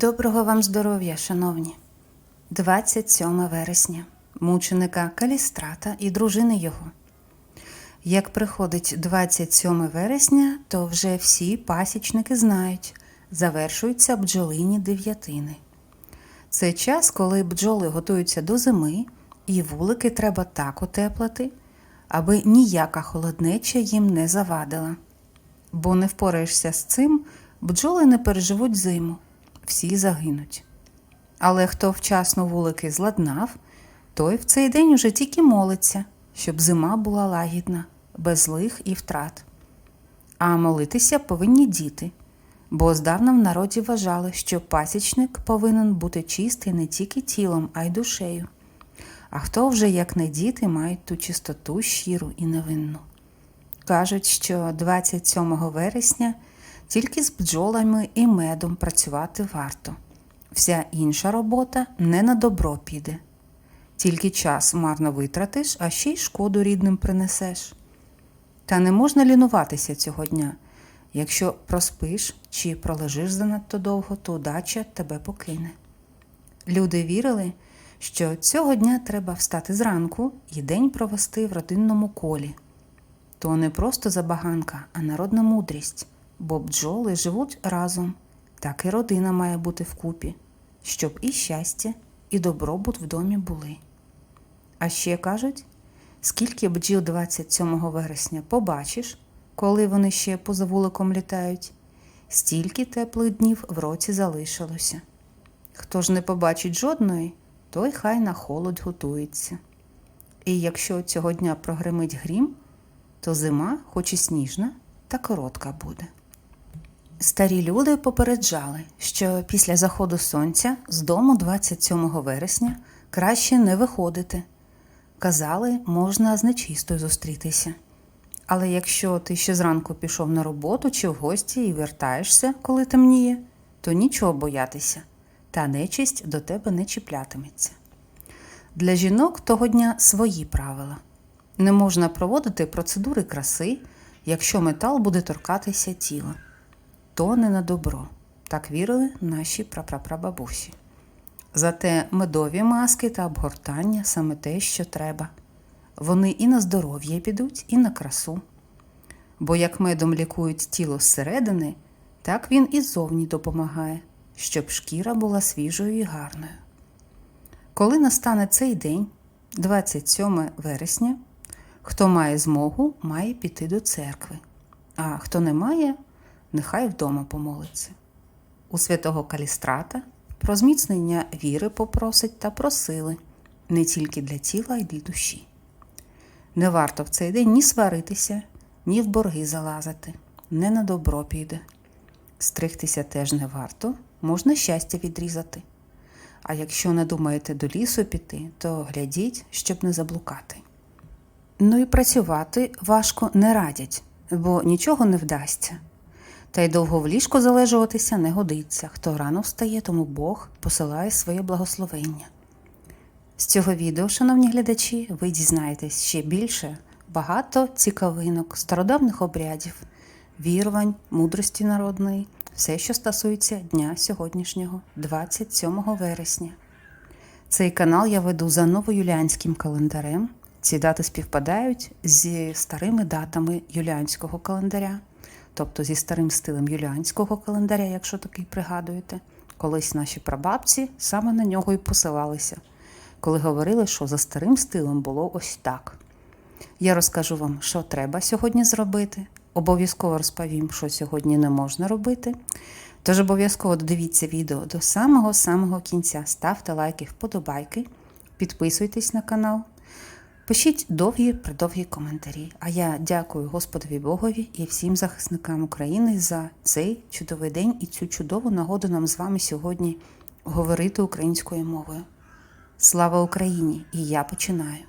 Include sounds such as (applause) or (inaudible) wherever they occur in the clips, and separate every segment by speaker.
Speaker 1: Доброго вам здоров'я, шановні. 27 вересня, мученика Калістрата і дружини його. Як приходить 27 вересня, то вже всі пасічники знають, завершуються бджолині дев'ятини. Це час, коли бджоли готуються до зими, і вулики треба так утеплити, аби ніяка холоднеча їм не завадила. Бо не впораєшся з цим, бджоли не переживуть зиму, всі загинуть. Але хто вчасно вулики зладнав, той в цей день уже тільки молиться, щоб зима була лагідна, без злих і втрат. А молитися повинні діти, бо здавна в народі вважали, що пасічник повинен бути чистий не тільки тілом, а й душею. А хто вже, як не діти, мають ту чистоту щиру і невинну. Кажуть, що 27 вересня тільки з бджолами і медом працювати варто. Вся інша робота не на добро піде. Тільки час марно витратиш, а ще й шкоду рідним принесеш. Та не можна лінуватися цього дня. Якщо проспиш чи пролежиш занадто довго, то удача тебе покине. Люди вірили, що цього дня треба встати зранку і день провести в родинному колі. То не просто забаганка, а народна мудрість, бо бджоли живуть разом, так і родина має бути вкупі, щоб і щастя, і добробут в домі були. А ще кажуть, скільки бджіл 27 вересня побачиш, коли вони ще поза вуликом літають, стільки теплих днів в році залишилося. Хто ж не побачить жодної, той хай на холод готується. І якщо цього дня прогримить грім, то зима, хоч і сніжна, та коротка буде. Старі люди попереджали, що після заходу сонця з дому 27 вересня краще не виходити. Казали, можна з нечистою зустрітися. Але якщо ти ще зранку пішов на роботу чи в гості і вертаєшся, коли темніє, то нічого боятися, та нечисть до тебе не чіплятиметься. Для жінок того дня свої правила. Не можна проводити процедури краси, якщо метал буде торкатися тіла. То не на добро. Так вірили наші прапрапрабабусі. Зате медові маски та обгортання саме те, що треба. Вони і на здоров'я підуть, і на красу. Бо як медом лікують тіло зсередини, так він і ззовні допомагає, щоб шкіра була свіжою і гарною. Коли настане цей день, 27 вересня, хто має змогу, має піти до церкви, а хто не має, нехай вдома помолиться. У святого Калістрата про зміцнення віри попросить та просили не тільки для тіла, й для душі. Не варто в цей день ні сваритися, ні в борги залазити, не на добро піде. Стригтися теж не варто, можна щастя відрізати. А якщо не думаєте до лісу піти, то глядіть, щоб не заблукати. Ну і працювати важко не радять, бо нічого не вдасться. Та й довго в ліжко залежуватися не годиться. Хто рано встає, тому Бог посилає своє благословення. З цього відео, шановні глядачі, ви дізнаєтесь ще більше багато цікавинок, стародавних обрядів, вірувань, мудрості народної, все, що стосується дня сьогоднішнього, 27 вересня. Цей канал я веду за новоюліанським календарем. Ці дати співпадають зі старими датами юліанського календаря, тобто зі старим стилем юліанського календаря, якщо такий пригадуєте. Колись наші прабабці саме на нього і посилалися, коли говорили, що за старим стилем було ось так. Я розкажу вам, що треба сьогодні зробити. Обов'язково розповім, що сьогодні не можна робити. Тож обов'язково додивіться відео до самого-самого кінця. Ставте лайки, вподобайки, підписуйтесь на канал. Пишіть довгі придовгі коментарі. А я дякую Господові Богові і всім захисникам України за цей чудовий день і цю чудову нагоду нам з вами сьогодні говорити українською мовою. Слава Україні! І я починаю.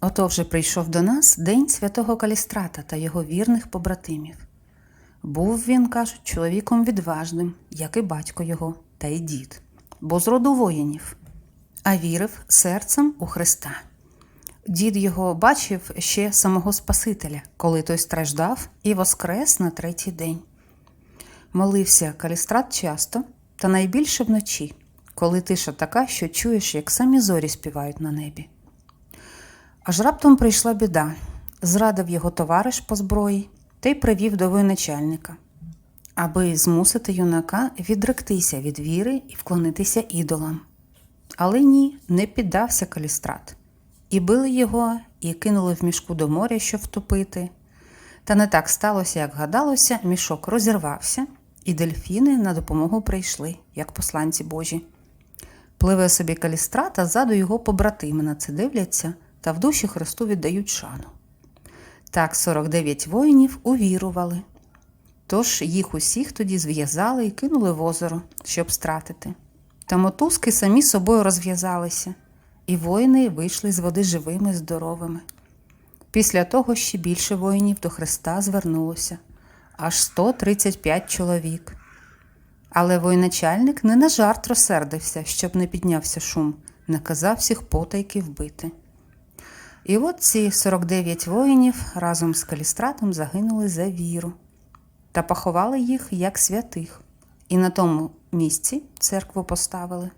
Speaker 1: Ото вже прийшов до нас день святого Калістрата та його вірних побратимів. Був він, кажуть, чоловіком відважним, як і батько його, та й дід, бо з роду воїнів а вірив серцем у Христа. Дід його бачив ще самого Спасителя, коли той страждав і воскрес на третій день. Молився калістрат часто, та найбільше вночі, коли тиша така, що чуєш, як самі зорі співають на небі. Аж раптом прийшла біда, зрадив його товариш по зброї та й привів до воєначальника, аби змусити юнака відректися від віри і вклонитися ідолам. Але ні, не піддався калістрат. І били його, і кинули в мішку до моря, щоб втопити. Та не так сталося, як гадалося, мішок розірвався, і дельфіни на допомогу прийшли, як посланці Божі. Пливе собі калістрат, а ззаду його побратими на це дивляться та в душі Христу віддають шану. Так 49 воїнів увірували. Тож їх усіх тоді зв'язали і кинули в озеро, щоб стратити. Та мотузки самі собою розв'язалися, і воїни вийшли з води живими здоровими. Після того ще більше воїнів до Христа звернулося аж 135 чоловік. Але воєначальник не на жарт розсердився, щоб не піднявся шум, наказав всіх потайки вбити. І от ці 49 воїнів разом з калістратом загинули за віру та поховали їх як святих, і на тому місці церкву поставили.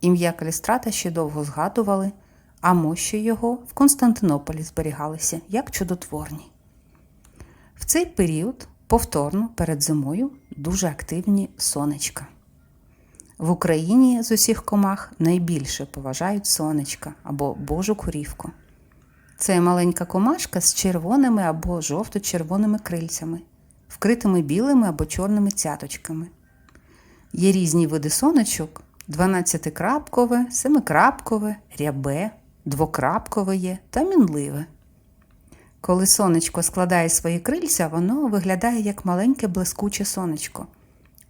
Speaker 1: Ім'я калістрата ще довго згадували, а мощі його в Константинополі зберігалися як чудотворні. В цей період повторно перед зимою дуже активні сонечка. В Україні з усіх комах найбільше поважають сонечка або Божу корівку. Це маленька комашка з червоними або жовто-червоними крильцями, вкритими білими або чорними цяточками. Є різні види сонечок: 12-крапкове, 7-крапкове, рябе, двокрапкове є та мінливе. Коли сонечко складає свої крильця, воно виглядає як маленьке блискуче сонечко.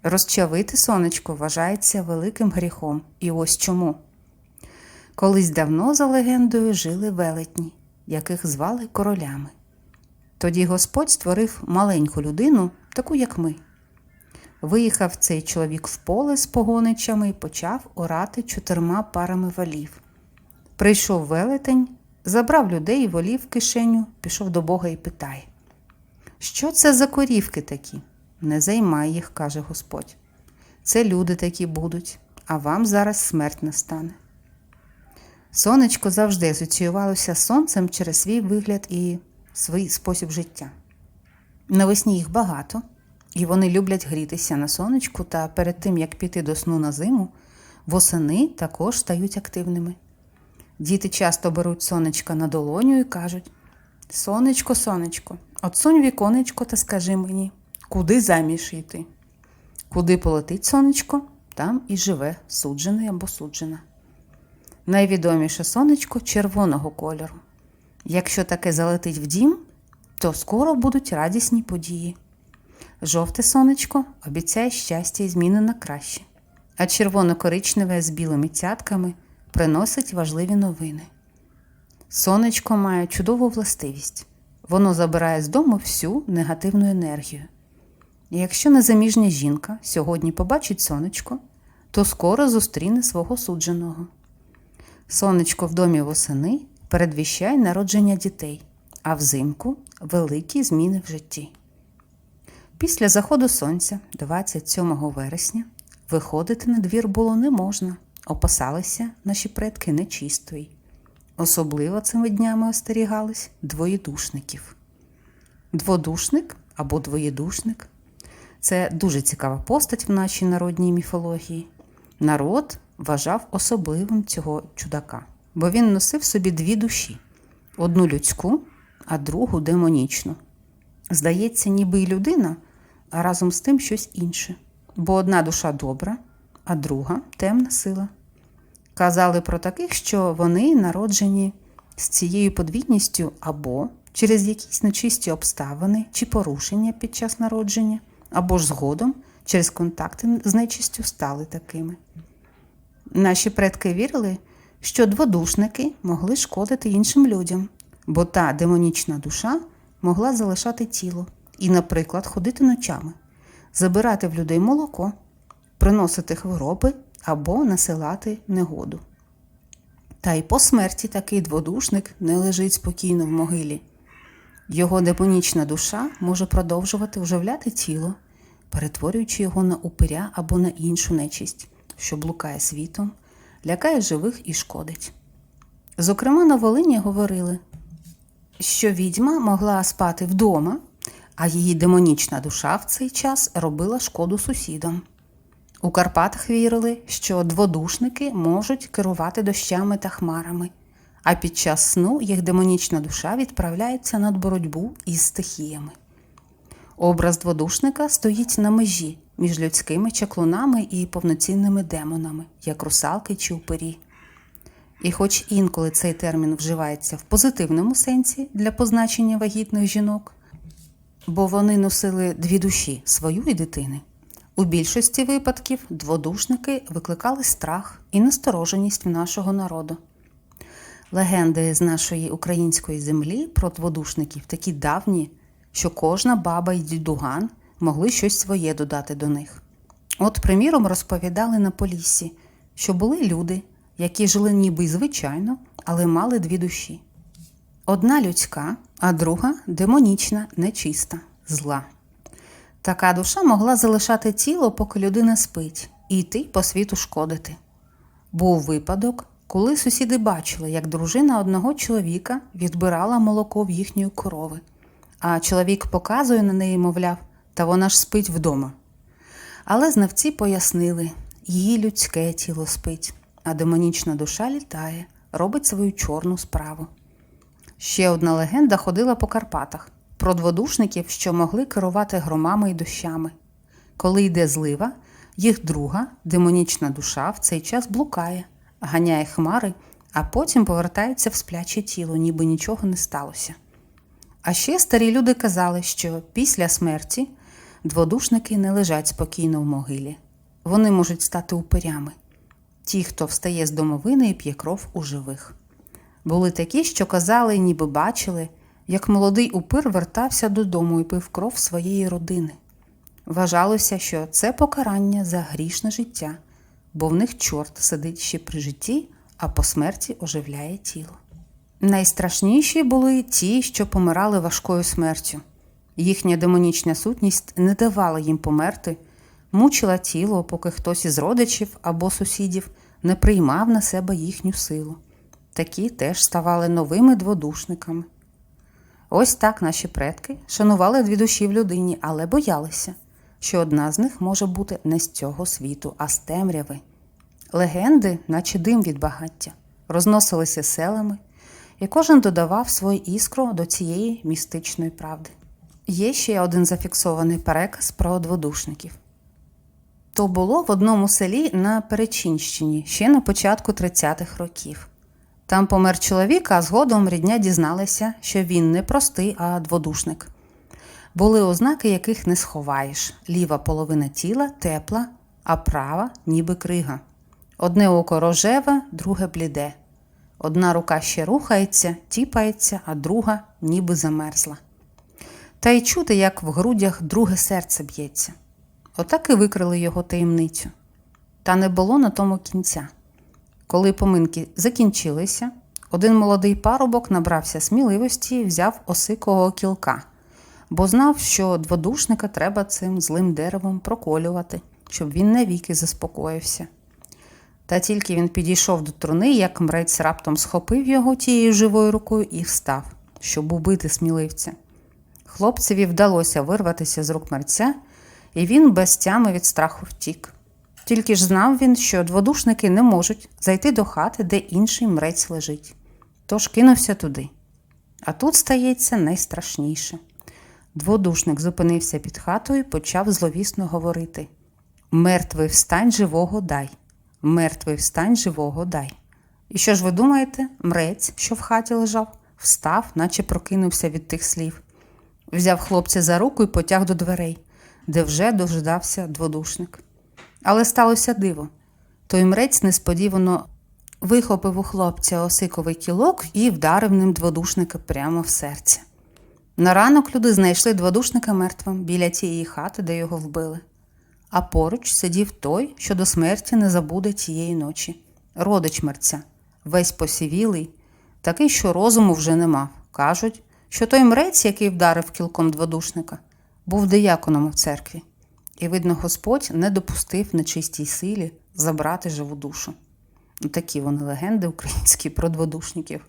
Speaker 1: Розчавити сонечко вважається великим гріхом. І ось чому. Колись давно, за легендою, жили велетні, яких звали королями. Тоді Господь створив маленьку людину, таку як ми. Виїхав цей чоловік в поле з погоничами і почав орати чотирма парами валів. Прийшов велетень, забрав людей і волів в кишеню, пішов до Бога і питає: Що це за корівки такі? Не займай їх, каже Господь. Це люди такі будуть, а вам зараз смерть настане. Сонечко завжди асоціювалося сонцем через свій вигляд і свій спосіб життя. Навесні їх багато, і вони люблять грітися на сонечку, та перед тим, як піти до сну на зиму, восени також стають активними. Діти часто беруть сонечка на долоню і кажуть: Сонечко, сонечко, отсунь віконечко та скажи мені, куди заміж йти? Куди полетить сонечко, там і живе суджений або суджена. Найвідоміше сонечко червоного кольору. Якщо таке залетить в дім, то скоро будуть радісні події. Жовте сонечко обіцяє щастя і зміни на краще, а червоно-коричневе з білими цятками приносить важливі новини. Сонечко має чудову властивість. Воно забирає з дому всю негативну енергію. І якщо незаміжня жінка сьогодні побачить сонечко, то скоро зустріне свого судженого. Сонечко в домі восени передвіщає народження дітей, а взимку великі зміни в житті. Після заходу сонця, 27 вересня, виходити на двір було не можна, опасалися наші предки нечистої. Особливо цими днями остерігались двоєдушників. Дводушник або двоєдушник це дуже цікава постать в нашій народній міфології. Народ вважав особливим цього чудака, бо він носив собі дві душі: одну людську, а другу демонічну. Здається, ніби й людина, а разом з тим щось інше. Бо одна душа добра, а друга темна сила. Казали про таких, що вони народжені з цією подвійністю або через якісь нечисті обставини чи порушення під час народження, або ж згодом через контакти з нечистю стали такими. Наші предки вірили, що дводушники могли шкодити іншим людям, бо та демонічна душа могла залишати тіло і, наприклад, ходити ночами, забирати в людей молоко, приносити хвороби або насилати негоду. Та й по смерті такий дводушник не лежить спокійно в могилі. Його демонічна душа може продовжувати вживляти тіло, перетворюючи його на упиря або на іншу нечисть, що блукає світом, лякає живих і шкодить. Зокрема, на Волині говорили, що відьма могла спати вдома, а її демонічна душа в цей час робила шкоду сусідам. У Карпатах вірили, що дводушники можуть керувати дощами та хмарами, а під час сну їх демонічна душа відправляється над боротьбу із стихіями. Образ дводушника стоїть на межі між людськими чаклунами і повноцінними демонами, як русалки чи упирі. І хоч інколи цей термін вживається в позитивному сенсі для позначення вагітних жінок, бо вони носили дві душі свою і дитини. У більшості випадків дводушники викликали страх і настороженість в нашого народу. Легенди з нашої української землі про дводушників такі давні, що кожна баба і дідуган могли щось своє додати до них. От, приміром, розповідали на Поліссі, що були люди, які жили ніби й звичайно, але мали дві душі. Одна людська, а друга демонічна, нечиста, зла. Така душа могла залишати тіло, поки людина спить, і йти по світу шкодити. Був випадок, коли сусіди бачили, як дружина одного чоловіка відбирала молоко в їхньої корови, а чоловік показує на неї, мовляв, та вона ж спить вдома. Але знавці пояснили, її людське тіло спить, а демонічна душа літає, робить свою чорну справу. Ще одна легенда ходила по Карпатах про дводушників, що могли керувати громами і дощами. Коли йде злива, їх друга, демонічна душа, в цей час блукає, ганяє хмари, а потім повертається в спляче тіло, ніби нічого не сталося. А ще старі люди казали, що після смерті дводушники не лежать спокійно в могилі. Вони можуть стати упирями. Ті, хто встає з домовини і п'є кров у живих. Були такі, що казали, ніби бачили, як молодий упир вертався додому і пив кров своєї родини. Вважалося, що це покарання за грішне життя, бо в них чорт сидить ще при житті, а по смерті оживляє тіло. Найстрашніші були ті, що помирали важкою смертю. Їхня демонічна сутність не давала їм померти, мучила тіло, поки хтось із родичів або сусідів не приймав на себе їхню силу. Такі теж ставали новими дводушниками. Ось так наші предки шанували дві душі в людині, але боялися, що одна з них може бути не з цього світу, а з темряви. Легенди, наче дим від багаття, розносилися селами, і кожен додавав свою іскру до цієї містичної правди. Є ще один зафіксований переказ про дводушників. То було в одному селі на Перечинщині ще на початку 30-х років. Там помер чоловік, а згодом рідня дізналася, що він не простий, а дводушник. Були ознаки, яких не сховаєш: ліва половина тіла тепла, а права ніби крига. Одне око рожеве, друге бліде. Одна рука ще рухається, тіпається, а друга ніби замерзла. Та й чути, як в грудях друге серце б'ється. Отак і викрили його таємницю. Та не було на тому кінця. Коли поминки закінчилися, один молодий парубок набрався сміливості і взяв осикового кілка, бо знав, що дводушника треба цим злим деревом проколювати, щоб він навіки заспокоївся. Та тільки він підійшов до труни, як мрець раптом схопив його тією живою рукою і встав, щоб убити сміливця. Хлопцеві вдалося вирватися з рук мерця, і він без тями від страху втік. Тільки ж знав він, що дводушники не можуть зайти до хати, де інший мрець лежить. Тож кинувся туди. А тут стається найстрашніше. Дводушник зупинився під хатою і почав зловісно говорити: Мертвий встань живого дай, мертвий встань живого дай. І що ж ви думаєте, мрець, що в хаті лежав, встав, наче прокинувся від тих слів, взяв хлопця за руку і потяг до дверей, де вже дожидався дводушник. Але сталося диво. Той мрець несподівано вихопив у хлопця осиковий кілок і вдарив ним дводушника прямо в серце. На ранок люди знайшли дводушника мертвим біля тієї хати, де його вбили. А поруч сидів той, що до смерті не забуде тієї ночі. Родич мерця, весь посівілий, такий, що розуму вже не мав. Кажуть, що той мрець, який вдарив кілком дводушника, був дияконом в церкві. І видно, Господь не допустив нечистій силі забрати живу душу. Ну, такі вони легенди українські про дводушників.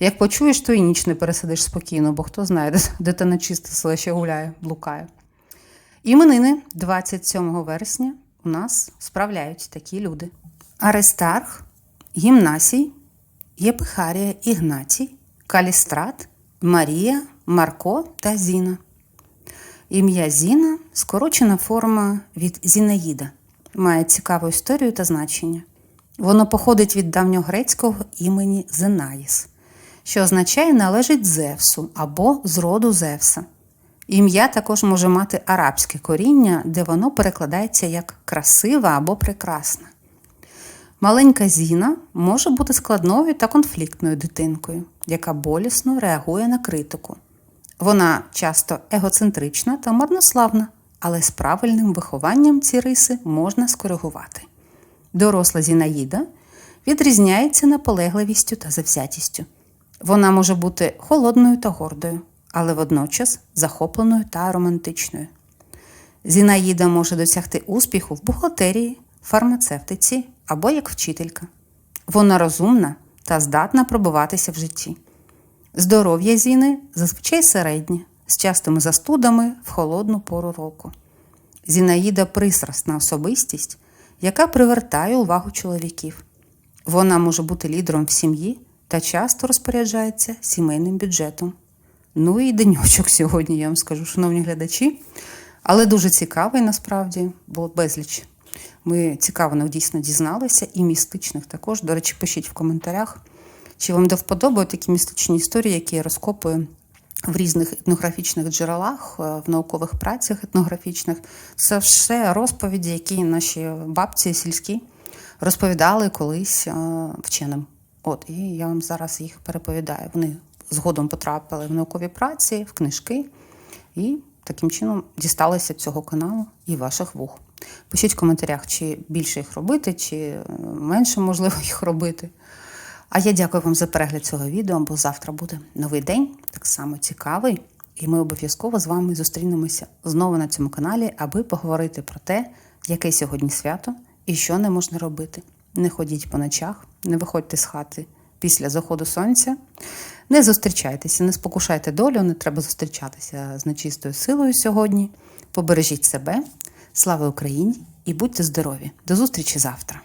Speaker 1: Як почуєш, то і ніч не пересидиш спокійно, бо хто знає, де, та нечиста сила ще гуляє, блукає. Іменини 27 вересня у нас справляють такі люди: Аристарх, Гімнасій, Єпихарія Ігнатій, Калістрат, Марія, Марко та Зіна. Ім'я Зіна скорочена форма від Зінаїда, має цікаву історію та значення. Воно походить від давньогрецького імені Зенаїс, що означає належить Зевсу або з роду Зевса. Ім'я також може мати арабське коріння, де воно перекладається як красива або прекрасна. Маленька Зіна може бути складною та конфліктною дитинкою, яка болісно реагує на критику. Вона часто егоцентрична та марнославна, але з правильним вихованням ці риси можна скоригувати. Доросла Зінаїда відрізняється наполегливістю та завзятістю. Вона може бути холодною та гордою, але водночас захопленою та романтичною. Зінаїда може досягти успіху в бухгалтерії, фармацевтиці або як вчителька. Вона розумна та здатна пробиватися в житті. Здоров'я Зіни зазвичай середнє, з частими застудами в холодну пору року. Зінаїда пристрасна особистість, яка привертає увагу чоловіків. Вона може бути лідером в сім'ї та часто розпоряджається сімейним бюджетом. Ну і деньочок сьогодні, я вам скажу, шановні глядачі. Але дуже цікавий насправді, було безліч. Ми цікавих дійсно дізналися, і містичних також. До речі, пишіть в коментарях, чи вам до вподоби такі містичні історії, які я розкопую в різних етнографічних джерелах, е, в наукових працях етнографічних. Це все розповіді, які наші бабці сільські розповідали колись е, вченим. От, і я вам зараз їх переповідаю. Вони згодом потрапили в наукові праці, в книжки, і таким чином дісталися цього каналу і ваших вух. Пишіть в коментарях, чи більше їх робити, чи е, менше можливо (laughs) їх робити. А я дякую вам за перегляд цього відео, бо завтра буде новий день, так само цікавий. І ми обов'язково з вами зустрінемося знову на цьому каналі, аби поговорити про те, яке сьогодні свято і що не можна робити. Не ходіть по ночах, не виходьте з хати після заходу сонця, не зустрічайтеся, не спокушайте долю, не треба зустрічатися з нечистою силою сьогодні. Побережіть себе, слава Україні і будьте здорові! До зустрічі завтра!